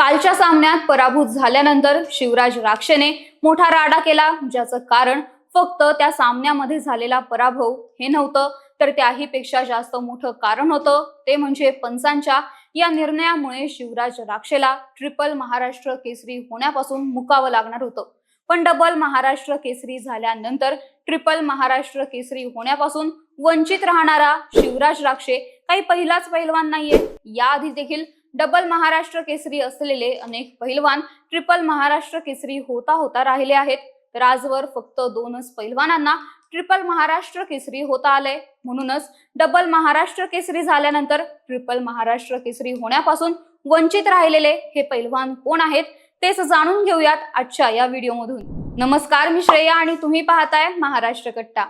कालच्या सामन्यात पराभूत झाल्यानंतर शिवराज राक्षेने मोठा राडा केला ज्याचं कारण फक्त त्या सामन्यामध्ये झालेला पराभव हे नव्हतं. तर त्याही पेक्षा जास्त मोठं कारण होतं ते म्हणजे पंचांच्या या निर्णयामुळे शिवराज राक्षेला ट्रिपल महाराष्ट्र केसरी होण्यापासून मुकावं लागणार होतं. पण डबल महाराष्ट्र केसरी झाल्यानंतर ट्रिपल महाराष्ट्र केसरी होण्यापासून वंचित राहणारा शिवराज राक्षे काही पहिलाच पैलवान नाहीये. याआधी देखील डबल महाराष्ट्र केसरी असलेले अनेक पहिलवान ट्रिपल महाराष्ट्र केसरी होता होता राहिले आहेत. तर आजवर फक्त दोनच पैलवानांना ट्रिपल महाराष्ट्र केसरी होता आले म्हणूनच डबल महाराष्ट्र केसरी झाल्यानंतर ट्रिपल महाराष्ट्र केसरी होण्यापासून वंचित राहिलेले हे पैलवान कोण आहेत तेच जाणून घेऊयात आजच्या या व्हिडिओमधून. नमस्कार मी श्रेया आणि तुम्ही पाहताय महाराष्ट्र कट्टा.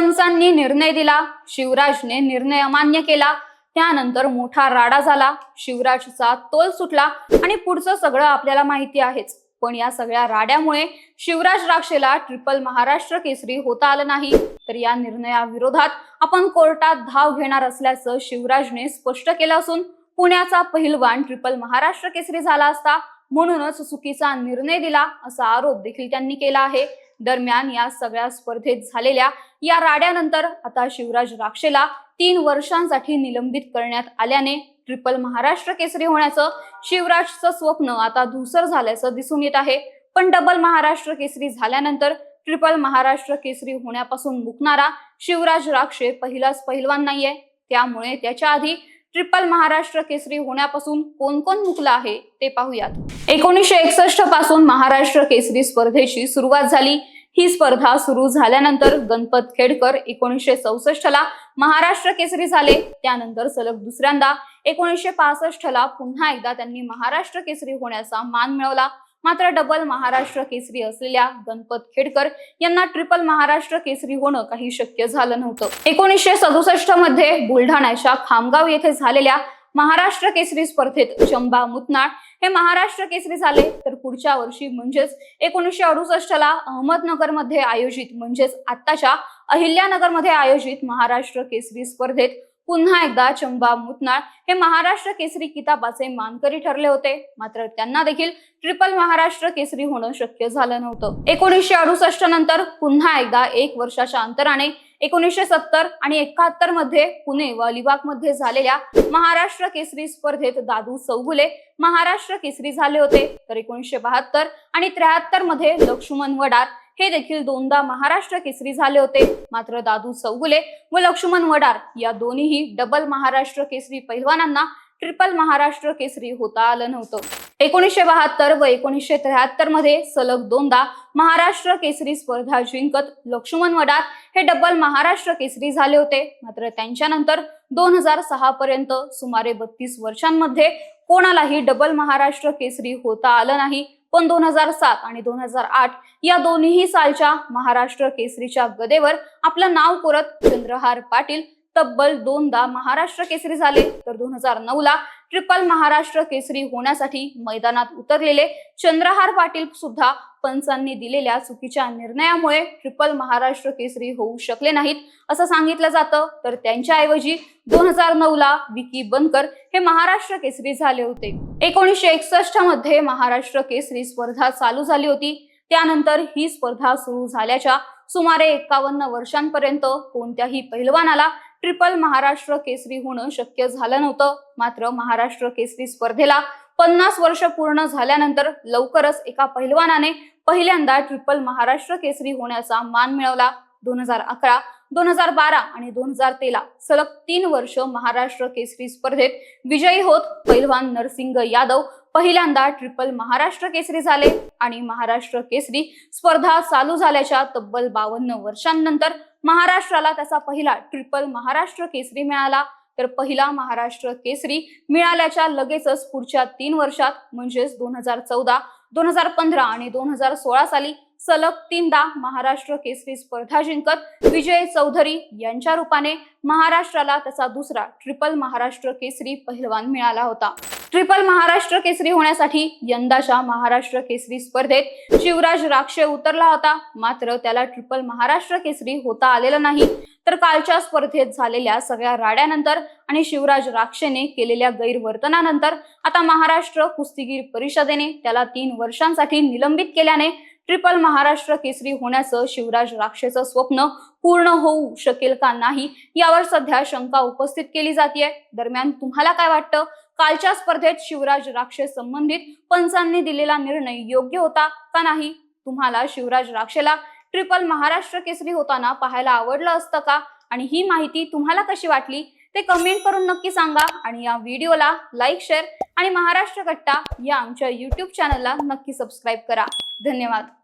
पंचांनी निर्णय दिला शिवराजने निर्णय अमान्य केला. त्यानंतर मोठा राडा झाला शिवराजचा तोल सुटला आणि पुढचं सगळं आपल्याला माहिती आहेच. पण या सगळ्या राड्यामुळे शिवराज राक्षेला ट्रिपल महाराष्ट्र केसरी होता आलं नाही. तर या निर्णयाविरोधात आपण कोर्टात धाव घेणार असल्याचं शिवराजने स्पष्ट केलं असून पुण्याचा पहिलवान ट्रिपल महाराष्ट्र केसरी झाला असता म्हणूनच चुकीचा निर्णय दिला असा आरोप देखील त्यांनी केला आहे. दरम्यान या सगळ्या स्पर्धेत झालेल्या या राड्यानंतर आता शिवराज राक्षेला तीन वर्षांसाठी निलंबित करण्यात आल्याने ट्रिपल महाराष्ट्र केसरी होण्याचं शिवराजचं स्वप्न आता धुसर झाल्याचं दिसून येत आहे. पण डबल महाराष्ट्र केसरी झाल्यानंतर ट्रिपल महाराष्ट्र केसरी होण्यापासून मुकणारा शिवराज राक्षे पहिलाच पहिलवान नाहीये. त्यामुळे त्याच्या आधी ट्रिपल महाराष्ट्र केसरी होण्यापासून कोण कोण मुकलं आहे ते पाहूयात. एकोणीसशे एकसष्टपासून महाराष्ट्र केसरी स्पर्धेची सुरुवात झाली. ही स्पर्धा सुरू झाल्यानंतर गणपत खेडकर एकोणीसशे चौसष्ट ला महाराष्ट्र केसरी झाले. त्यानंतर सलग दुसऱ्यांदा एकोणीसशे पासष्ट ला पुन्हा एकदा त्यांनी महाराष्ट्र केसरी होण्याचा मान मिळवला. मात्र डबल महाराष्ट्र केसरी असलेल्या गणपत खेडकर यांना ट्रिपल महाराष्ट्र केसरी होणं काही शक्य झालं नव्हतं. एकोणीसशे सदुसष्टमध्ये बुलढाण्याच्या खामगाव येथे झालेल्या महाराष्ट्र केसरी स्पर्धेत चंबा मुतनाळ हे महाराष्ट्र केसरी झाले तर पुढच्या वर्षी म्हणजेच एकोणीसशे अडुसष्ट ला अहमदनगरमध्ये आयोजित म्हणजेच आत्ताच्या अहिल्यानगरमध्ये आयोजित महाराष्ट्र केसरी स्पर्धेत पुन्हा एकदा चंबा मुतनाळ हे महाराष्ट्र केसरी किताबाचे मानकरी ठरले होते. मात्र त्यांना देखील ट्रिपल महाराष्ट्र केसरी होणं शक्य झालं नव्हतं. एकोणीसशे अडुसष्ट नंतर पुन्हा एकदा एक वर्षाच्या अंतराने एकोणीसशे सत्तर आणि एकाहत्तरमध्ये पुणे व अलिबागमध्ये झालेल्या महाराष्ट्र केसरी स्पर्धेत दादू चौगुले महाराष्ट्र केसरी झाले होते. तर एकोणीसशे बहात्तर आणि त्र्याहत्तरमध्ये लक्ष्मण वडार हे देखील दोनदा महाराष्ट्र केसरी झाले होते. मात्र दादू चौगुले व लक्ष्मण वडार या दोन्हीही डबल महाराष्ट्र केसरी पैलवानांना ट्रिपल महाराष्ट्र केसरी होता आलं नव्हतं. एकोणीसशे बहात्तर व एकोणीसशे त्र्याहत्तरमध्ये सलग दोनदा महाराष्ट्र केसरी स्पर्धा जिंकत लक्ष्मण वडार हे डबल महाराष्ट्र केसरी झाले होते. मात्र त्यांच्यानंतर दोन हजार सहा पर्यंत सुमारे बत्तीस वर्षांमध्ये कोणालाही डबल महाराष्ट्र केसरी होता आलं नाही. पण दोन हजार सात आणि दोन हजार आठ या दोन्ही सालच्या महाराष्ट्र केसरीच्या गदेवर आपलं नाव कोरत चंद्रहार पाटील तब्बल दोनदा महाराष्ट्र केसरी झाले. तर दोन हजार नऊ ला ट्रिपल महाराष्ट्र केसरी होण्यासाठी मैदानात उतरलेले चंद्रहार पाटील सुद्धा पंचांनी दिलेल्या चुकीच्या निर्णयामुळे ट्रिपल महाराष्ट्र केसरी होऊ शकले नाहीत असं सांगितलं जातं. तर त्यांच्याऐवजी दोन हजार नऊ ला विकी बनकर हे महाराष्ट्र केसरी झाले होते. एकोणीसशे एकसष्टमध्ये महाराष्ट्र केसरी स्पर्धा चालू झाली होती. त्यानंतर ही स्पर्धा सुरू झाल्याच्या सुमारे एकावन्न वर्षांपर्यंत कोणत्याही पहिलवानाला ट्रिपल महाराष्ट्र केसरी होणं शक्य झालं नव्हतं. मात्र महाराष्ट्र केसरी स्पर्धेला पन्नास वर्ष पूर्ण झाल्यानंतर लवकरच एका पहिलवानाने पहिल्यांदा ट्रिपल महाराष्ट्र केसरी होण्याचा मान मिळवला. दोन हजार अकरा दोन हजार बारा आणि दोन हजार तेरा सलग तीन वर्ष महाराष्ट्र केसरी स्पर्धेत विजयी होत. पहिलवान नरसिंग यादव पहिल्यांदा ट्रिपल महाराष्ट्र केसरी झाले आणि महाराष्ट्र केसरी स्पर्धा चालू झाल्याच्या तब्बल बावन्न वर्षांनंतर महाराष्ट्राला त्याचा पहिला ट्रिपल महाराष्ट्र केसरी मिळाला. तर पहिला महाराष्ट्र केसरी मिळाल्याच्या लगेचच पुढच्या तीन वर्षात म्हणजेच दोन हजार चौदा दोन हजार पंधरा आणि दोन हजार सोळा साली सलग तीनदा महाराष्ट्र केसरी स्पर्धा जिंकत विजय चौधरी यांच्या रूपाने महाराष्ट्राला त्याचा दुसरा ट्रिपल महाराष्ट्र केसरी पहिलवान मिळाला होता. ट्रिपल महाराष्ट्र केसरी होण्यासाठी यंदाच्या महाराष्ट्र केसरी स्पर्धेत शिवराज राक्षे उतरला होता. मात्र त्याला ट्रिपल महाराष्ट्र केसरी होता आलेलं नाही. तर कालच्या स्पर्धेत झालेल्या सगळ्या राड्यानंतर आणि शिवराज राक्षेने केलेल्या गैरवर्तनानंतर आता महाराष्ट्र कुस्तीगीर परिषदेने त्याला तीन वर्षांसाठी निलंबित केल्याने ट्रिपल महाराष्ट्र केसरी होण्याचं शिवराज राक्षेचं स्वप्न पूर्ण होऊ शकेल का नाही यावर सध्या शंका उपस्थित केली जाते दरम्यान तुम्हाला काय वाटतं? कालच्या स्पर्धेत शिवराज राक्षे संबंधित पंचांनी दिलेला निर्णय योग्य होता का नाही तुम्हाला शिवराज राक्षेला ट्रिपल महाराष्ट्र केसरी होताना पाहायला आवडलं असतं का? आणि ही माहिती तुम्हाला कशी वाटली? ते कमेंट करून नक्की सांगा आणि या व्हिडिओला लाईक शेअर आणि महाराष्ट्र कट्टा या आमच्या युट्यूब चॅनलला नक्की सबस्क्राईब करा. धन्यवाद.